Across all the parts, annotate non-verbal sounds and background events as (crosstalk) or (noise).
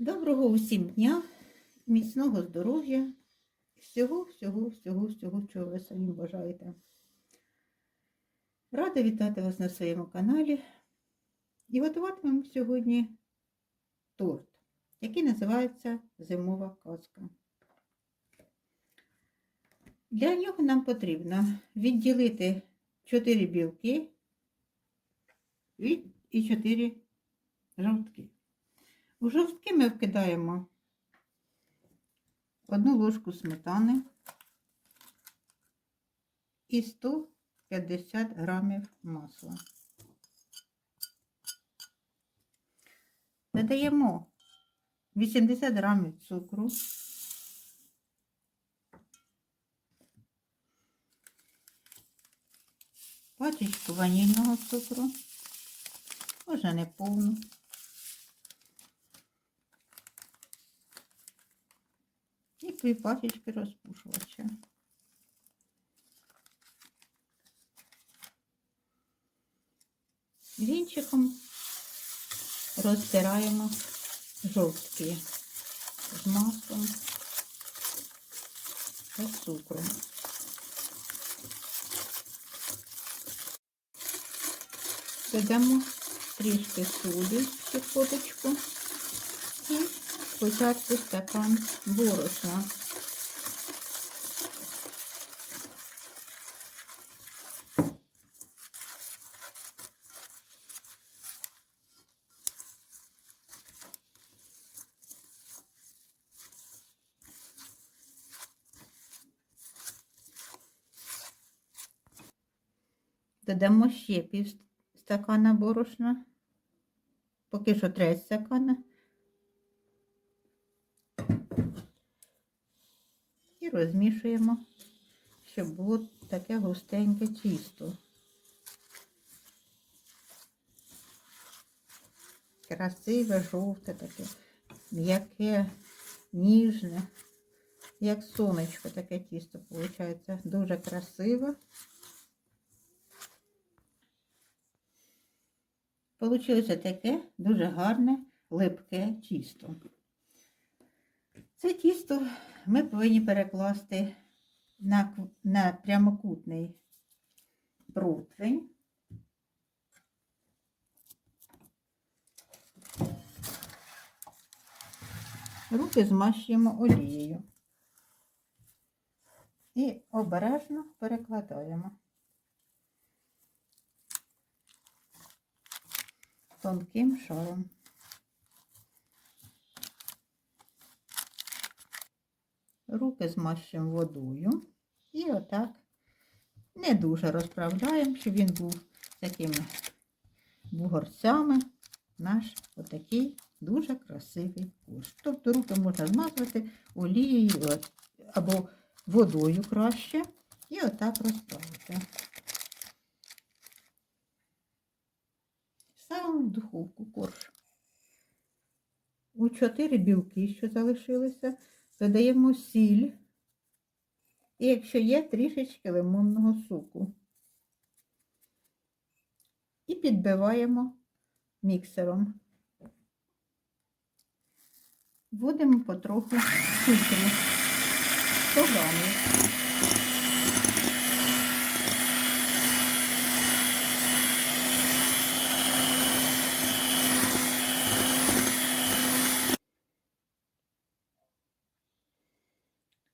Доброго усім дня, міцного здоров'я, всього, всього, всього, всього, чого ви самі бажаєте. Рада вітати вас на своєму каналі. І готуватимемо сьогодні торт, який називається Зимова казка. Для нього нам потрібно відділити 4 білки і 4 жовтки. У жовтки ми вкидаємо одну ложку сметани і 150 грамів масла. Додаємо 80 грамів цукру. Пачечку ванільного цукру, може не повну. Дві пачечки розпушувача. Вінчиком розтираємо жовтки з маслом та цукром. Додамо трішки солі в щепоточку і спочатку стакан борошна. Додамо ще пів стакана борошна, поки що треть стакана. І розмішуємо, щоб було таке густеньке тісто. Красиве, жовте таке, м'яке, ніжне, як сонечко таке тісто виходить. Дуже красиве. Получилося таке дуже гарне, липке тісто. Це тісто ми повинні перекласти на, на прямокутний противень. Руки змащуємо олією і обережно перекладаємо. Тонким шаром. Руки змащуємо водою і отак не дуже розправляємо, щоб він був такими бугорцями наш отакий дуже красивий курс. Тобто руки можна змазувати олією або водою краще і отак розправити. Ставимо в духовку корж. У чотири білки, що залишилися, додаємо сіль. І якщо є трішечки лимонного соку. І підбиваємо міксером. Вводимо потроху цукру 100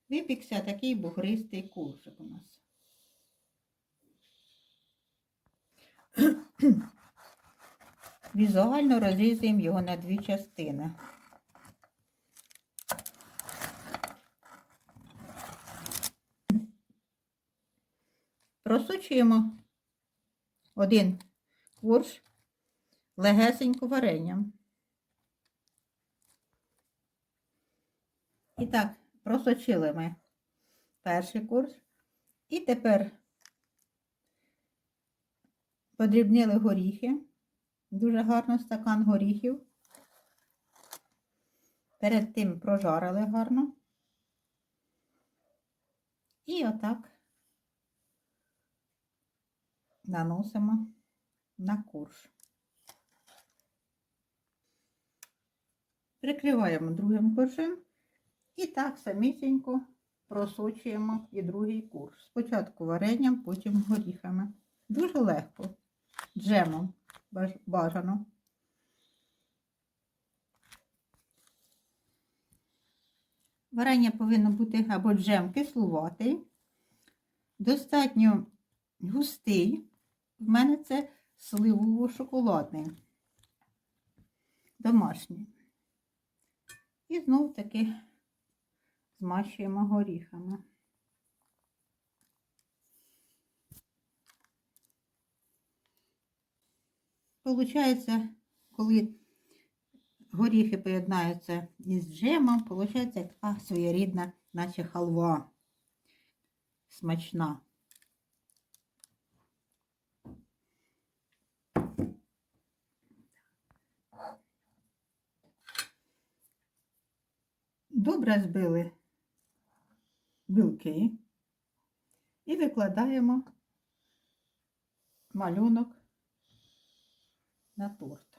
Випікся такий бугристий куршик у нас. (clears throat) Візуально розрізуємо його на дві частини. Просочуємо один курш легесенько варенням. І так, просочили ми перший курс. І тепер подрібнили горіхи. Дуже гарно стакан горіхів. Перед тим прожарили гарно. І отак наносимо на курш. Прикриваємо другим коржем і так самісінько просочуємо і другий курс. Спочатку варенням, потім горіхами. Дуже легко. Джемом бажано. Варення повинно бути або джем кислуватий, достатньо густий. В мене це сливово-шоколадний, домашній. І знову таки змащуємо горіхами. Получається, коли горіхи поєднаються із джемом, получається така своєрідна, наче халва смачна. Добре збили білки і викладаємо малюнок на торт.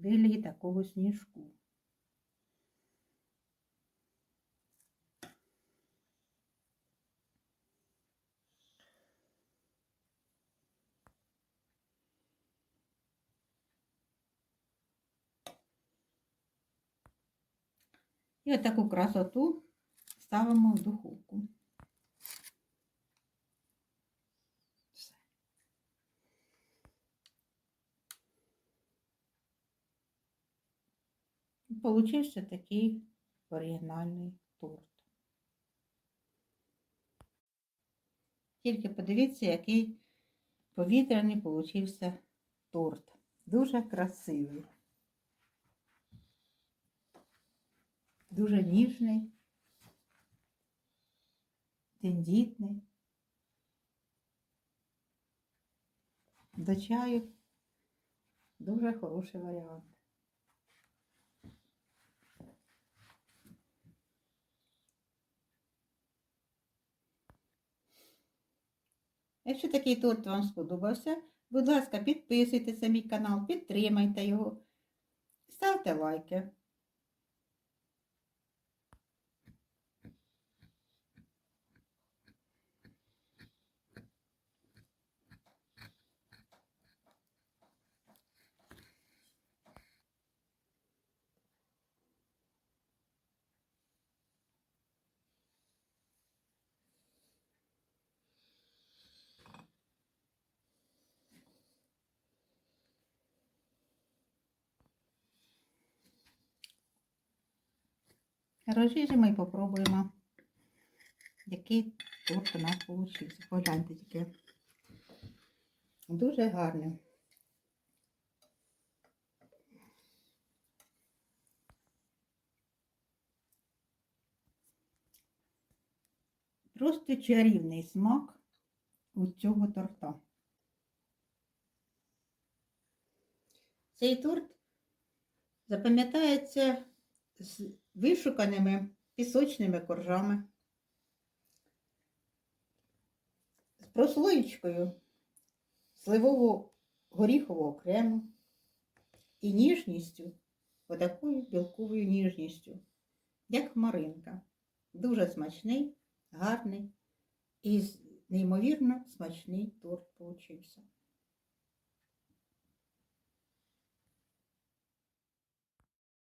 вигляді такого сніжку. І отаку красоту ставимо в духовку. Получився такий оригінальний торт. Тільки подивіться, який повітряний получився торт. Дуже красивий. Дуже ніжний, тендітний. До чаю дуже хороший варіант. Якщо такий торт вам сподобався, будь ласка, підписуйтесь на мій канал, підтримайте його, ставте лайки. Розріжемо і попробуємо, який торт у нас вийшов. Погляньте тільки. Дуже гарний. Просто чарівний смак у цього торта. Цей торт запам'ятається з вишуканими пісочними коржами, з прослоєчкою сливово-горіхового крему і ніжністю, отакою білковою ніжністю, як хмаринка. Дуже смачний, гарний і неймовірно смачний торт получився.